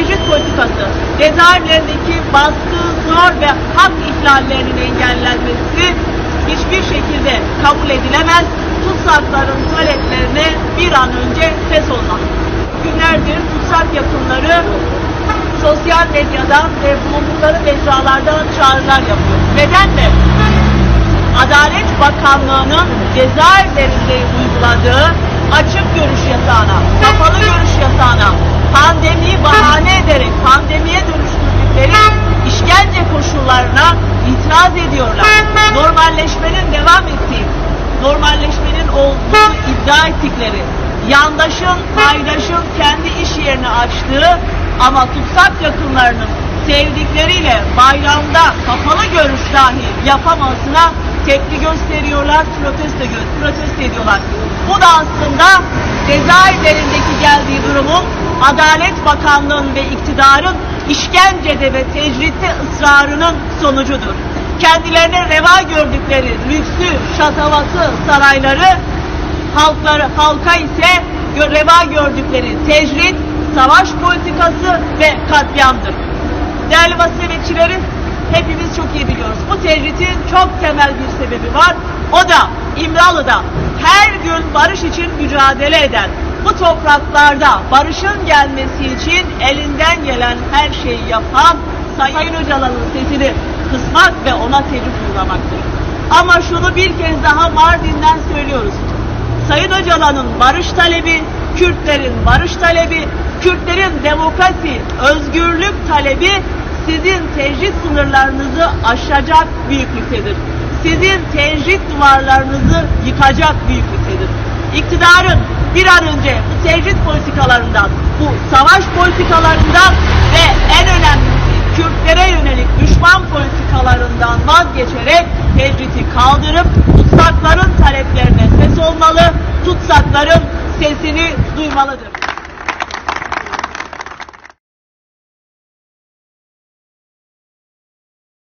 tecrit politikası, cezaevlerindeki baskı, zor ve hak ihlallerinin engellenmesi hiçbir şekilde kabul edilemez. Tutsakların taleplerine bir an önce ses olmalı. Günlerdir tutsak yakınları sosyal medyadan ve bulundukları mecralardan çağrılar yapıyor. Neden mi? Adalet Bakanlığı'nın cezaevlerinde uyguladığı açık görüş yasağına, kapalı görüş yasağına, pandemiye dönüştürdükleri işkence koşullarına itiraz ediyorlar. Normalleşmenin devam ettiği, normalleşmenin olduğunu iddia ettikleri, yandaşın, paydaşın kendi iş yerini açtığı ama tutsak yakınlarının sevdikleriyle bayramda kapalı görüş dahi yapamasına tepki gösteriyorlar, protesto, gö- protesto ediyorlar. Bu da aslında cezaevlerindeki geldiği durumun Adalet Bakanlığı'nın ve iktidarın işkencede ve tecritte ısrarının sonucudur. Kendilerine reva gördükleri lüksü, şatavatı, sarayları halkları, halka ise reva gördükleri tecrit, savaş politikası ve katliamdır. Değerli basın emekçileri, hepimiz çok iyi biliyoruz. Bu tecritin çok temel bir sebebi var. O da İmralı'da her gün barış için mücadele eden, bu topraklarda barışın gelmesi için elinden gelen her şeyi yapan Sayın Öcalan'ın sesini kısmak ve ona tecrit uygulamaktır. Ama şunu bir kez daha Mardin'den söylüyoruz. Sayın Öcalan'ın barış talebi, Kürtlerin barış talebi, Kürtlerin demokrasi, özgürlük talebi sizin tecrit sınırlarınızı aşacak büyüklüktedir. Sizin tecrit duvarlarınızı yıkacak büyüklüktedir. İktidarın bir an önce bu tecrit politikalarından, bu savaş politikalarından ve en önemlisi Kürtlere yönelik düşman politikalarından vazgeçerek tecriti kaldırıp tutsakların taleplerine ses olmalı, tutsakların sesini duymalıdır.